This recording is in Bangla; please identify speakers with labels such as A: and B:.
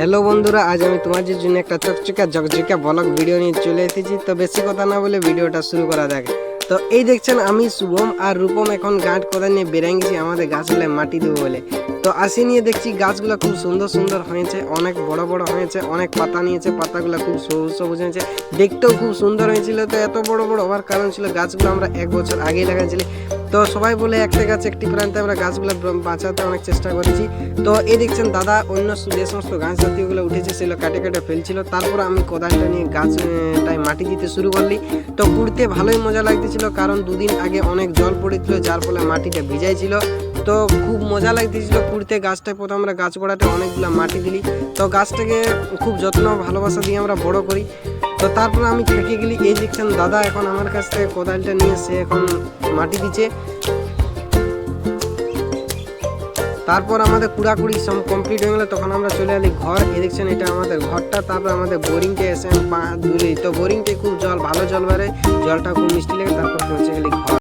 A: হ্যালো বন্ধুরা, আজ আমি তোমাদের জন্য একটা চকচকা ঝকঝকা ব্লগ ভিডিও নিয়ে চলে এসেছি। তো বেশি কথা না বলে ভিডিওটা শুরু করা যাক। তো এই দেখছেন, আমি শুভম আর রূপম এখন গাঁট কোদাল নিয়ে বেরিয়ে গেছি আমাদের গাছগুলোয় মাটি দেবো বলে। তো আসি নিয়ে দেখছি গাছগুলো খুব সুন্দর সুন্দর হয়েছে, অনেক বড় বড় হয়েছে, অনেক পাতা নিয়েছে, পাতাগুলো খুব সবুজ সবুজ হয়েছে, দেখতেও খুব সুন্দর হয়েছিল। তো এত বড় বড় হওয়ার কারণ ছিল গাছগুলো আমরা এক বছর আগেই লাগাইছিলি। তো সবাই বলে একটা গাছ একটি প্রান্তে আমরা গাছগুলো বাঁচাতে অনেক চেষ্টা করেছি। তো এই দেখছেন দাদা, অন্য যে সমস্ত গাছ জাতীয়গুলো উঠেছে, সেগুলো কাটে কাটে ফেলছিল। তারপর আমি কোদালটা নিয়ে গাছটায় মাটি দিতে শুরু করলি। তো কুড়তে ভালোই মজা লাগতেছিল, কারণ দুদিন আগে অনেক জল পড়েছিল, যার ফলে মাটিটা ভিজাই ছিল তো খুব মজা লাগতেছিল কুড়তে গাছটায় প্রথম আমরা গাছ গোড়াতে অনেকগুলো মাটি দিলি। তো গাছটাকে খুব যত্ন ভালোবাসা দিয়ে আমরা বড় করি। তো তারপর আমি থেকে গেলি, এই দেখছেন দাদা এখন আমার কাছ থেকে কোদালটা নিয়ে সে এখন মাটি দিচ্ছে। তারপর আমাদের কুড়াকুড়ি সব কমপ্লিট হয়ে গেলে, তখন আমরা চলে এলি ঘর। এই দেখছেন, এটা আমাদের ঘরটা। তারপর আমাদের বোরিংকে এসে পা দুলি। তো বোরিংতে খুব জল, ভালো জল বাড়ে জলটা খুব মিষ্টি লাগে, তারপর পৌঁছে গেলি ঘর।